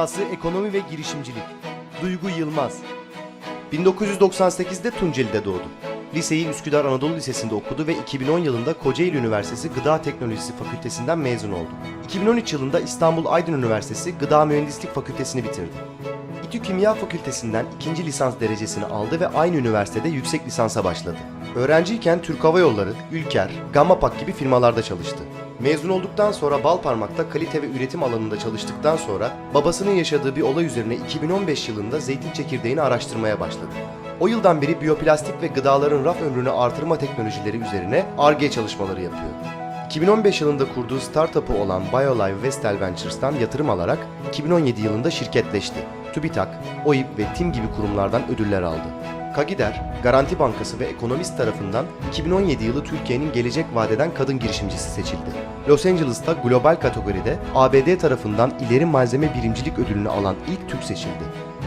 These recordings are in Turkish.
Dünyası Ekonomi ve Girişimcilik Duygu Yılmaz 1998'de Tunceli'de doğdu. Liseyi Üsküdar Anadolu Lisesi'nde okudu ve 2010 yılında Kocaeli Üniversitesi Gıda Teknolojisi Fakültesinden mezun oldu. 2013 yılında İstanbul Aydın Üniversitesi Gıda Mühendislik Fakültesini bitirdi. İTÜ Kimya Fakültesinden ikinci lisans derecesini aldı ve aynı üniversitede yüksek lisansa başladı. Öğrenciyken Türk Hava Yolları, Ülker, Gammapak gibi firmalarda çalıştı. Mezun olduktan sonra Balparmak'ta kalite ve üretim alanında çalıştıktan sonra babasının yaşadığı bir olay üzerine 2015 yılında zeytin çekirdeğini araştırmaya başladı. O yıldan beri biyoplastik ve gıdaların raf ömrünü artırma teknolojileri üzerine R&D çalışmaları yapıyor. 2015 yılında kurduğu startup'ı olan BioLive Vestel Ventures'tan yatırım alarak 2017 yılında şirketleşti. TÜBİTAK, OİP ve TİM gibi kurumlardan ödüller aldı. Kagider, Garanti Bankası ve Ekonomist tarafından 2017 yılı Türkiye'nin gelecek vadeden kadın girişimcisi seçildi. Los Angeles'ta global kategoride ABD tarafından ileri malzeme birimcilik ödülünü alan ilk Türk seçildi.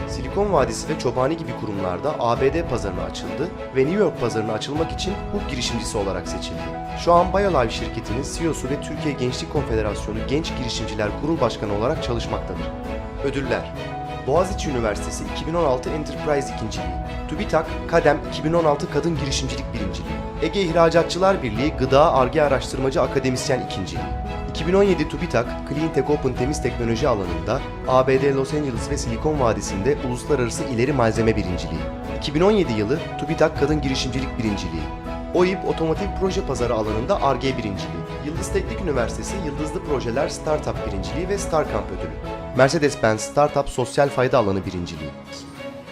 Silikon Vadisi ve Çobani gibi kurumlarda ABD pazarına açıldı ve New York pazarına açılmak için hukuk girişimcisi olarak seçildi. Şu an BioLive şirketinin CEO'su ve Türkiye Gençlik Konfederasyonu Genç Girişimciler Kurul Başkanı olarak çalışmaktadır. Ödüller Boğaziçi Üniversitesi 2016 Enterprise ikinciliği, TÜBİTAK Kadem 2016 Kadın Girişimcilik birinciliği, Ege İhracatçılar Birliği Gıda Arge Araştırmacı Akademisyen ikinciliği, 2017 TÜBİTAK Cleantech Open Temiz Teknoloji alanında ABD Los Angeles ve Silikon Vadisi'nde uluslararası ileri malzeme birinciliği, 2017 yılı TÜBİTAK Kadın Girişimcilik birinciliği, OİP Otomotiv Proje Pazarı alanında ARGE birinciliği, Yıldız Teknik Üniversitesi Yıldızlı Projeler Startup birinciliği ve StarCamp ödülü, Mercedes-Benz Startup Sosyal Fayda Alanı birinciliği.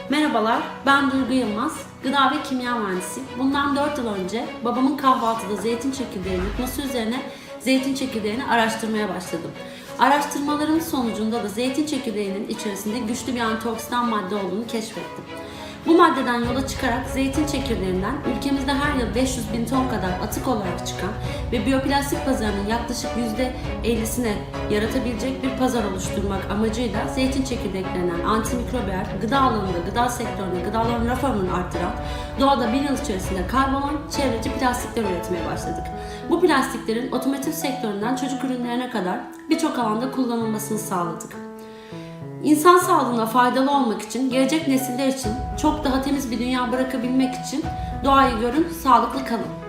Merhabalar, ben Duygu Yılmaz, gıda ve kimya mühendisiyim. Bundan 4 yıl önce babamın kahvaltıda zeytin çekirdeğini yutması üzerine zeytin çekirdeğini araştırmaya başladım. Araştırmalarım sonucunda da zeytin çekirdeğinin içerisinde güçlü bir antioksidan madde olduğunu keşfettim. Bu maddeden yola çıkarak zeytin çekirdeğinden ülkemizde her yıl 500 bin ton kadar atık olarak çıkan ve biyoplastik pazarının yaklaşık %50'sine yaratabilecek bir pazar oluşturmak amacıyla zeytin çekirdeklerinden antimikrobiyal, gıda alanında, gıda sektöründe gıdaların raf ömrünü arttıran, doğada bir yıl içerisinde kaybolan çevreci plastikler üretmeye başladık. Bu plastiklerin otomotiv sektöründen çocuk ürünlerine kadar birçok alanda kullanılmasını sağladık. İnsan sağlığına faydalı olmak için, gelecek nesiller için çok daha temiz bir dünya bırakabilmek için doğayı görün, sağlıklı kalın.